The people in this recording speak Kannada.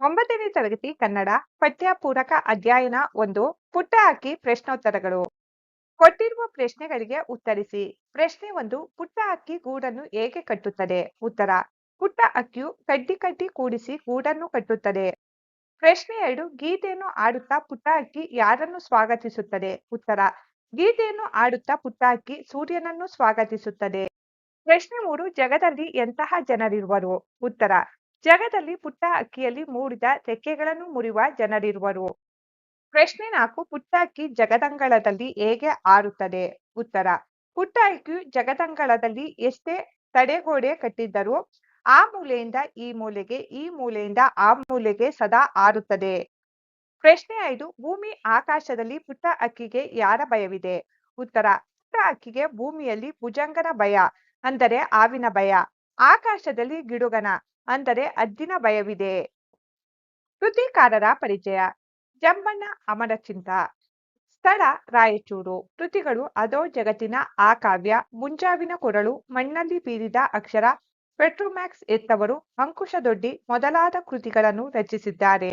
ಒಂಬತ್ತನೇ ತರಗತಿ ಕನ್ನಡ ಪಠ್ಯ ಪೂರಕ ಅಧ್ಯಯನ ಒಂದು ಪುಟ್ಟ ಹಾಕಿ ಪ್ರಶ್ನೋತ್ತರಗಳು. ಕೊಟ್ಟಿರುವ ಪ್ರಶ್ನೆಗಳಿಗೆ ಉತ್ತರಿಸಿ. ಪ್ರಶ್ನೆ ಒಂದು ಪುಟ್ಟ ಅಕ್ಕಿ ಗೂಡನ್ನು ಹೇಗೆ ಕಟ್ಟುತ್ತದೆ? ಉತ್ತರ ಪುಟ್ಟ ಅಕ್ಕಿಯು ಕಡ್ಡಿ ಕಡ್ಡಿ ಕೂಡಿಸಿ ಗೂಡನ್ನು ಕಟ್ಟುತ್ತದೆ. ಪ್ರಶ್ನೆ ಎರಡು, ಗೀತೆಯನ್ನು ಆಡುತ್ತಾ ಪುಟ್ಟ ಅಕ್ಕಿ ಯಾರನ್ನು ಸ್ವಾಗತಿಸುತ್ತದೆ? ಉತ್ತರ, ಗೀತೆಯನ್ನು ಆಡುತ್ತಾ ಪುಟ್ಟ ಅಕ್ಕಿ ಸೂರ್ಯನನ್ನು ಸ್ವಾಗತಿಸುತ್ತದೆ. ಪ್ರಶ್ನೆ ಮೂರು, ಜಗದಲ್ಲಿ ಎಂತಹ ಜನರಿರುವರು? ಉತ್ತರ ಜಗದಲ್ಲಿ ಪುಟ್ಟ ಅಕ್ಕಿಯಲ್ಲಿ ಮೂಡಿದ ತೆಕ್ಕೆಗಳನ್ನು ಮುರಿಯುವ ಜನರಿರುವರು. ಪ್ರಶ್ನೆ ನಾಲ್ಕು, ಪುಟ್ಟ ಅಕ್ಕಿ ಜಗದಂಗಳದಲ್ಲಿ ಹೇಗೆ ಆರುತ್ತದೆ? ಉತ್ತರ, ಪುಟ್ಟ ಅಕ್ಕಿ ಜಗದಂಗಳದಲ್ಲಿ ಎಷ್ಟೇ ತಡೆಗೋಡೆ ಕಟ್ಟಿದ್ದರೂ ಆ ಮೂಲೆಯಿಂದ ಈ ಮೂಲೆಗೆ, ಈ ಮೂಲೆಯಿಂದ ಆ ಮೂಲೆಗೆ ಸದಾ ಆರುತ್ತದೆ. ಪ್ರಶ್ನೆ ಐದು, ಭೂಮಿ ಆಕಾಶದಲ್ಲಿ ಪುಟ್ಟ ಅಕ್ಕಿಗೆ ಯಾರ ಭಯವಿದೆ? ಉತ್ತರ, ಪುಟ್ಟ ಅಕ್ಕಿಗೆ ಭೂಮಿಯಲ್ಲಿ ಭುಜಂಗನ ಭಯ, ಅಂದರೆ ಆವಿನ ಭಯ. ಆಕಾಶದಲ್ಲಿ ಗಿಡುಗನ ಅಂದರೆ ಅಜ್ಜಿನ ಭಯವಿದೆ. ಕೃತಿಕಾರರ ಪರಿಚಯ ಜಂಬಣ್ಣ ಅಮರಚಿಂತ ಸ್ಥಳ ರಾಯಚೂರು. ಕೃತಿಗಳು ಅದೋ ಜಗತ್ತಿನ ಆ ಕಾವ್ಯ ಮುಂಜಾವಿನ ಕೊರಳು, ಮಣ್ಣಲ್ಲಿ ಬೀರಿದ ಅಕ್ಷರ, ಪೆಟ್ರೋಮ್ಯಾಕ್ಸ್ ಎತ್ತವರು, ಅಂಕುಶದೊಡ್ಡಿ ಮೊದಲಾದ ಕೃತಿಗಳನ್ನು ರಚಿಸಿದ್ದಾರೆ.